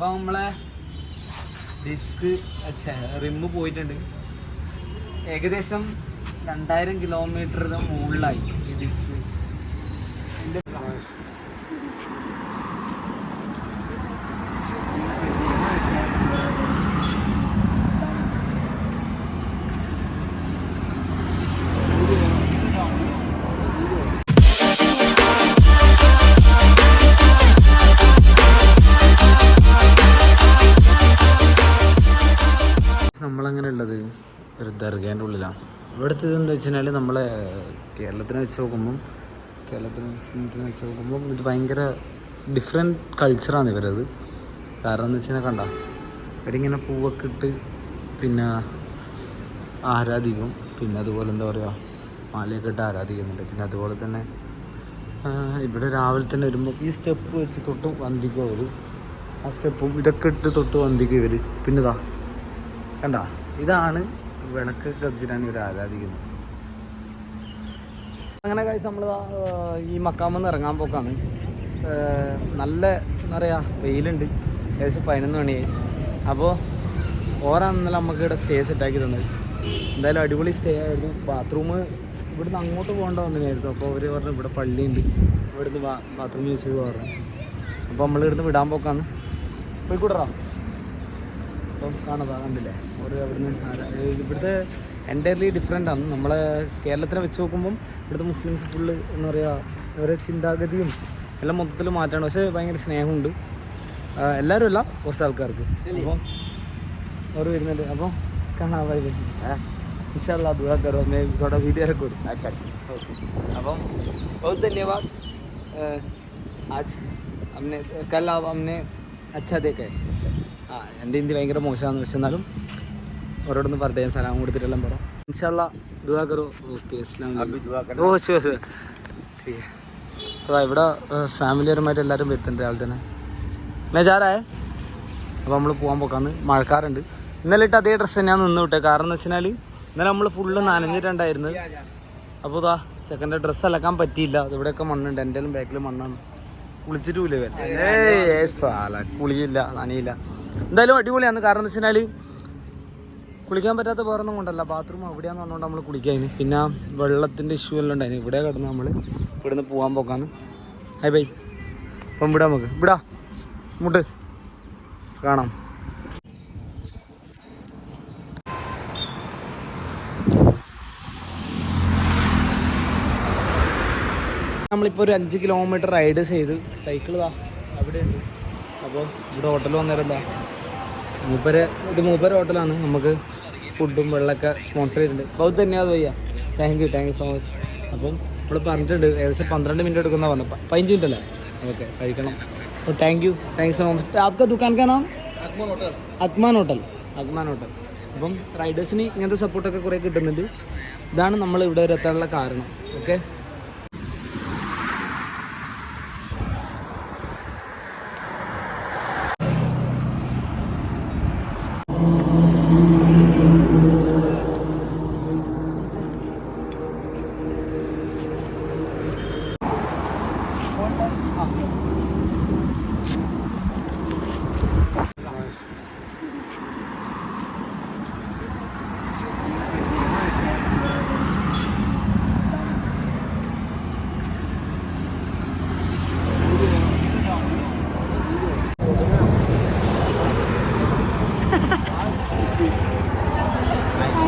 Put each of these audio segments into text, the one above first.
അപ്പോൾ നമ്മളെ disk rim പോയിട്ടുണ്ട്. ഏകദേശം രണ്ടായിരം കിലോമീറ്ററിന് മുകളിലായി ഈ ഡിസ്ക് ഒരു ദർഗേന്റെ ഉള്ളിലാണ്. ഇവിടുത്തെ ഇതെന്ന് വെച്ചാൽ നമ്മളെ കേരളത്തിനെ വെച്ച് നോക്കുമ്പം കേരളത്തിലെ മുസ്ലിംസിനെ വെച്ച് നോക്കുമ്പം ഇത് ഭയങ്കര ഡിഫറെന്റ് കൾച്ചറാണ് ഇവരത്. കാരണം എന്ന് വെച്ചാൽ കണ്ട? ഇവരിങ്ങനെ പൂവൊക്കെ ഇട്ട് പിന്നെ ആരാധിക്കും. പിന്നെ അതുപോലെ എന്താ പറയുക മാലയൊക്കെ ഇട്ട് ആരാധിക്കുന്നുണ്ട്. പിന്നെ അതുപോലെ തന്നെ ഇവിടെ രാവിലെ തന്നെ വരുമ്പോൾ ഈ സ്റ്റെപ്പ് വെച്ച് തൊട്ട് വന്ദിക്കും അവർ ആ സ്റ്റെപ്പും ഇതൊക്കെ ഇട്ട് തൊട്ട് വന്ദിക്കും ഇവർ പിന്നെ ഇതാ കണ്ട? ഇതാണ് വിളക്ക് കത്തിച്ചിട്ടാണ് ഇവർ ആരാധിക്കുന്നത്. അങ്ങനെ കഴിച്ച് നമ്മൾ ഈ മക്കാമെന്ന് ഇറങ്ങാൻ പോക്കാണ്. നല്ല എന്താ പറയുക വെയിലുണ്ട്. ഏകദേശം പതിനൊന്ന് മണിയായി. അപ്പോൾ ഓരാണ് ഇന്നലെ നമുക്ക് ഇവിടെ സ്റ്റേ സെറ്റാക്കി തന്നത്. എന്തായാലും അടിപൊളി സ്റ്റേ ആയിരുന്നു. ബാത്റൂം ഇവിടുന്ന് അങ്ങോട്ട് പോകേണ്ട വന്നതായിരുന്നു അപ്പോൾ അവർ പറഞ്ഞു ഇവിടെ പള്ളിയുണ്ട്. ഇവിടുന്ന് ബാത്റൂം യൂസ് ചെയ്ത് പറഞ്ഞു അപ്പോൾ നമ്മൾ ഇവിടുന്ന് വിടാൻ പോക്കാന്ന് പോയിക്കൂടറാ? അപ്പം കാണാതാ കണ്ടില്ലേ ഒരു അവിടുന്ന് ആരാ- ഏ, ഇവിടുത്തെ എൻറ്റയർലി ഡിഫറെൻ്റ് ആണ് നമ്മളെ കേരളത്തിനെ വെച്ച് നോക്കുമ്പം ഇവിടുത്തെ മുസ്ലിംസ് ഫുള്ള് എന്താ പറയുക അവരുടെ ചിന്താഗതിയും എല്ലാം മൊത്തത്തിൽ മാറ്റാണ് പക്ഷേ ഭയങ്കര സ്നേഹമുണ്ട് ആ, എല്ലാവരും അല്ല കുറച്ച് ആൾക്കാർക്ക് അപ്പം അവർ വരുന്നുണ്ട് അപ്പം കാണാൻ വൈകി ഇൻഷാല്ലാ ദുആ കറോ मैं थोड़ा वीडियो रिकॉर्ड अच्छा अच्छा അപ്പം बहुत धन्यवाद अ, आज हमने कल आप हमने अच्छा देखा है എന്റെ ഹിന്ദി ഭയങ്കര മോശമാണെന്ന് വെച്ചാൽ എന്നാലും അവരോടൊന്ന് പറഞ്ഞു സലാം കൊടുത്തിട്ടെല്ലാം പറ. അതാ ഇവിടെ ഫാമിലിയറുമായിട്ട് എല്ലാവരും വരുത്തുന്നുണ്ട് രാവിലെ തന്നെ. മേജാറായ അപ്പം നമ്മൾ പോകാൻ പോക്കാന്ന്. മഴക്കാറുണ്ട്. ഇന്നലെ ഇട്ട് അതേ ഡ്രസ്സ് തന്നെയാണ് നിന്ന് വിട്ടേ. കാരണം എന്ന് വെച്ചാൽ ഇന്നലെ നമ്മൾ ഫുള്ള് നനഞ്ഞിട്ടുണ്ടായിരുന്നു. അപ്പോൾ ഇതാ ചെക്കന്റെ ഡ്രസ്സ് അലക്കാൻ പറ്റിയില്ല. ഇവിടെയൊക്കെ മണ്ണുണ്ട്. എന്റെ ബാക്കിൽ മണ്ണാണ്. കുളിച്ചിട്ടില്ല കുളിയില്ല നനയില്ല. എന്തായാലും അടിപൊളിയാണ്. കാരണം എന്ന് വെച്ചാൽ കുളിക്കാൻ പറ്റാത്ത വേറൊന്നും കൊണ്ടല്ല. ബാത്റൂം എവിടെയാന്ന് പറഞ്ഞുകൊണ്ട് നമ്മൾ കുളിക്കാൻ പിന്നെ വെള്ളത്തിന്റെ ഇഷ്യൂ എല്ലാം ഉണ്ടായിരുന്നു ഇവിടെ കിടന്ന് നമ്മൾ ഇവിടുന്ന് പോകാൻ പോക്കാന്ന്. ഹൈ ബൈ അപ്പം വിടാം നമുക്ക്. വിടാ. മുട്ട് കാണാം. നമ്മളിപ്പോൾ ഒരു അഞ്ച് കിലോമീറ്റർ റൈഡ് ചെയ്ത്. സൈക്കിൾ അവിടെ ഉണ്ട് അപ്പോൾ ഇവിടെ ഹോട്ടൽ വന്നേരം മൂപ്പര് ഇത് മൂപ്പര് ഹോട്ടലാണ് നമുക്ക് ഫുഡും വെള്ളമൊക്കെ സ്പോൺസർ ചെയ്തിട്ടുണ്ട്. ബൗത്ത് തന്നെയാണ് വയ്യ. Thank you thank you so much അപ്പം നമ്മൾ പറഞ്ഞിട്ടുണ്ട് ഏകദേശം പന്ത്രണ്ട് മിനിറ്റ് എടുക്കുന്ന പറഞ്ഞു പതിനഞ്ച് മിനിറ്റ് അല്ലേ? ഓക്കെ കഴിക്കണം. അപ്പോൾ thank you thank you so much ആപ്ക ദുക്കാൻ കാ നാം അക്മാൻ ഹോട്ടൽ അക്മാൻ ഹോട്ടൽ അപ്പം റൈഡേഴ്സിന് ഇങ്ങനത്തെ സപ്പോർട്ടൊക്കെ കുറേ കിട്ടുന്നുണ്ട്. ഇതാണ് നമ്മൾ ഇവിടെ വരെ എത്താനുള്ള കാരണം. ഓക്കെ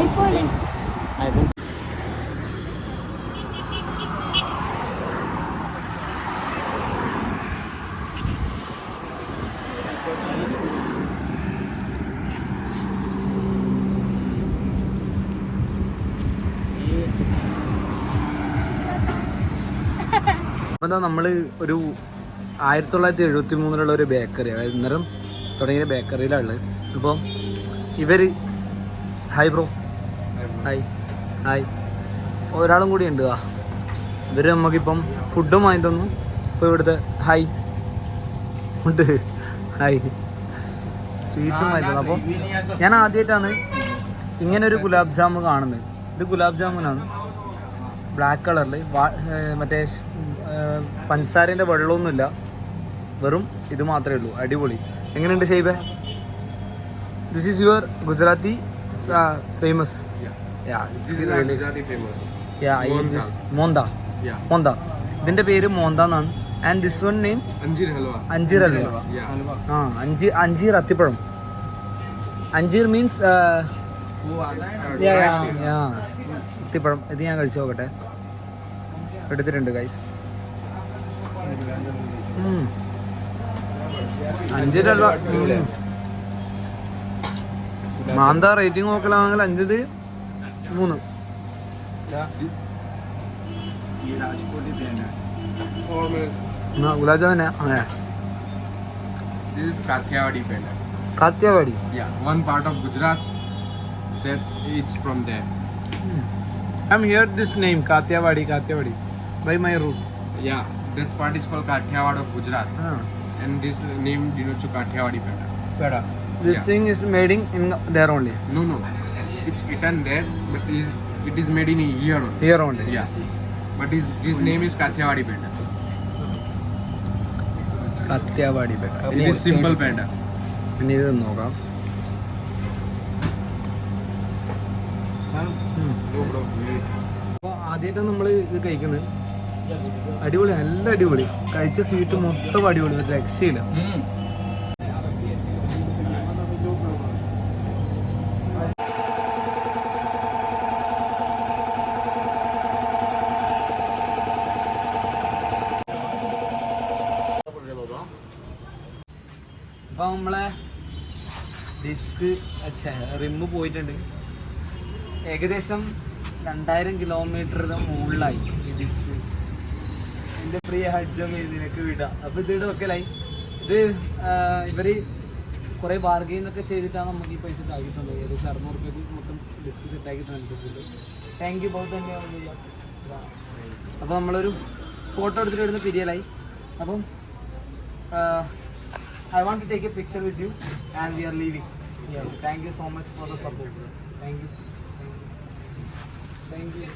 അപ്പോൾ എന്താ നമ്മൾ ഒരു ആയിരത്തി തൊള്ളായിരത്തി എഴുപത്തി മൂന്നിലുള്ള ഒരു ബേക്കറി അതായത് ഇന്നരം തുടങ്ങിയ ബേക്കറിയിലാണ് ഉള്ളത്. അപ്പോൾ ഇവർ ഹായ് ബ്രോ ഹായ് ഹായ് ഒരാളും കൂടി ഉണ്ട് ആ ഇവർ നമുക്കിപ്പം ഫുഡും വാങ്ങി തന്നു. ഇപ്പോൾ ഇവിടുത്തെ ഹായ് ഉണ്ട്. ഹായ് സ്വീറ്റും വാങ്ങി തന്നു. അപ്പം ഞാൻ ആദ്യമായിട്ടാണ് ഇങ്ങനെ ഒരു ഗുലാബ് ജാമു കാണുന്നത്. ഇത് ഗുലാബ് ജാമുനാണ്. ബ്ലാക്ക് കളറിൽ മറ്റേ പഞ്ചസാരേന്റെ വെള്ളമൊന്നുമില്ല. വെറും ഇത് മാത്രമേ ഉള്ളൂ. അടിപൊളി. എങ്ങനെയുണ്ട് ഷെയ്ബെ? This is your Gujarati famous Yeah. This is our Gujarati famous. monda. Yeah. Monda. ഇതിന്റെ പേര് മോന്ത എന്നാണ്. And this one name Anjir halwa. അഞ്ചീർ അല്ലേ Yeah. ആ അഞ്ചി അഞ്ചീർ അത്തിപ്പഴം അഞ്ചീർ മീൻസ് അത്തിപ്പഴം ഇത് ഞാൻ കഴിച്ചു നോക്കട്ടെ. എടുത്തിട്ടുണ്ട് ഗൈസ് അഞ്ചീർ ഹലുവ മാന്ത റേറ്റിംഗ് നോക്കലാണെങ്കിൽ അഞ്ചത് മൂന്ന് gulab jamun This is Kathiawadi painter. Kathiawadi? Yeah, one part of Gujarat. That it's from there. Hmm. I'm here this name Kathiawadi, Kathiawadi, by my root. Yeah, that part is called Kathiawad of Gujarat. Ah. And this name denotes to Kathiawadi painter. Peda. This yeah. thing is made in there only. No, no, it's eaten there but is it is made in here only. Here only Yeah. But his this name is Kathiawadi penda. Kathiawadi peda It is simple penda. ഇനി ഇത് നോക്കാം No, bro. അപ്പോൾ ആദ്യമായിട്ടാണ് നമ്മൾ ഇത് കഴിക്കുന്നത്. അടിപൊളി നല്ല അടിപൊളി. കഴിച്ച സ്വീറ്റ് മൊത്തം അടിപൊളി. ഒരു രക്ഷയില്ല. അപ്പോൾ നമ്മളെ ഡിസ്ക് റിമ്മ് പോയിട്ടുണ്ട്. ഏകദേശം രണ്ടായിരം കിലോമീറ്ററിന് മുകളിലായി ഈ ഡിസ്ക് എന്റെ പ്രിയ ഹഡ്ജം നിനക്ക് വിടാം അപ്പോൾ ഇതിവിടെ വെക്കലായി. ഇത് ഇവർ കുറേ ബാർഗെയിൻ ഒക്കെ ചെയ്തിട്ടാണ് നമുക്ക് ഈ പൈസ ആക്കിയിട്ടുള്ളത് ഏകദേശം അറുന്നൂറ് രൂപയ്ക്ക് മൊത്തം ഡിസ്ക് സെറ്റ് ആക്കിയിട്ടുണ്ട് താങ്ക് യു ബഹുത്ത് തന്നെയാണ് അപ്പോൾ നമ്മളൊരു ഫോട്ടോ എടുത്തിട്ട് ഇവിടുന്ന് പിരിയലായി. അപ്പം I want to take a picture with you and we are leaving thank you so much for the support thank you thank you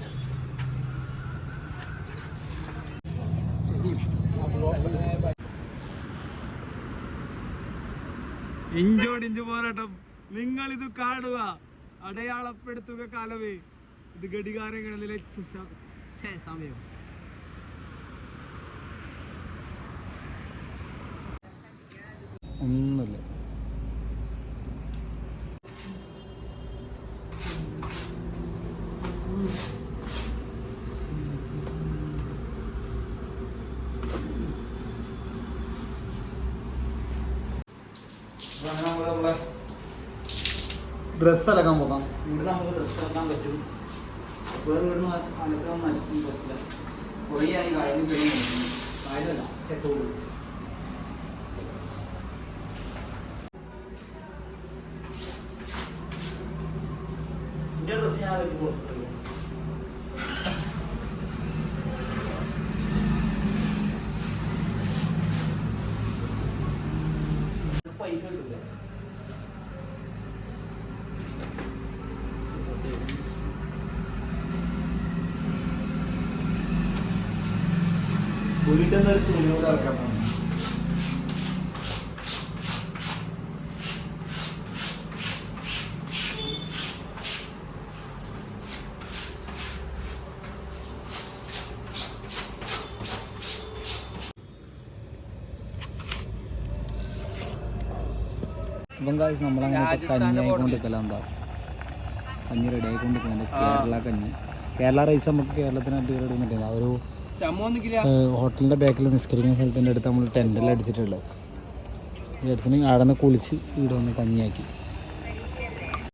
ഇഞ്ചോടിഞ്ച് പോരാട്ടം നിങ്ങൾ ഇത് കാണുക. അടയാളപ്പെടുത്തുക കാലമേ ഇത് ഘടികാരങ്ങളിലെ സമയം. ഒന്നുമില്ല. ഡ്രസ്സ് അലക്കാൻ പോകാം. ഇവിടെ നമുക്ക് ഡ്രസ്സ് അലക്കാൻ പറ്റും. വേറെ ഇവിടുന്ന് അലക്കാൻ പറ്റും പറ്റില്ല. കുറേ ആയി കായലും കഴിഞ്ഞു കായലല്ല ചെത്തോട് എന്റെ ഡ്രസ്സ് ഞാൻ അലക്കി കൊടുത്തു പൈസ കിട്ടില്ല വീട്ടിൽ ഒരു അപ്പം കാശ് നമ്മളങ്ങനെ കഞ്ഞി ആയിക്കൊണ്ടിരിക്കല എന്താ? കഞ്ഞി റെഡി ആയിക്കൊണ്ടിരിക്കുന്നുണ്ട് കേരള കഞ്ഞി. കേരള റൈസ് നമുക്ക് കേരളത്തിന് അടിപൊളി ആ ഒരു ഹോട്ടലിന്റെ ബാക്കിൽ നിസ്കരിക്കുന്ന സ്ഥലത്തിന്റെ അടുത്ത് നമ്മൾ ടെന്റെല്ലാം അടിച്ചിട്ടുള്ളത്. ഈ അടുത്തിന് അവിടെ നിന്ന് കുളിച്ച് ഇവിടെ വന്ന് കഞ്ഞിയാക്കി.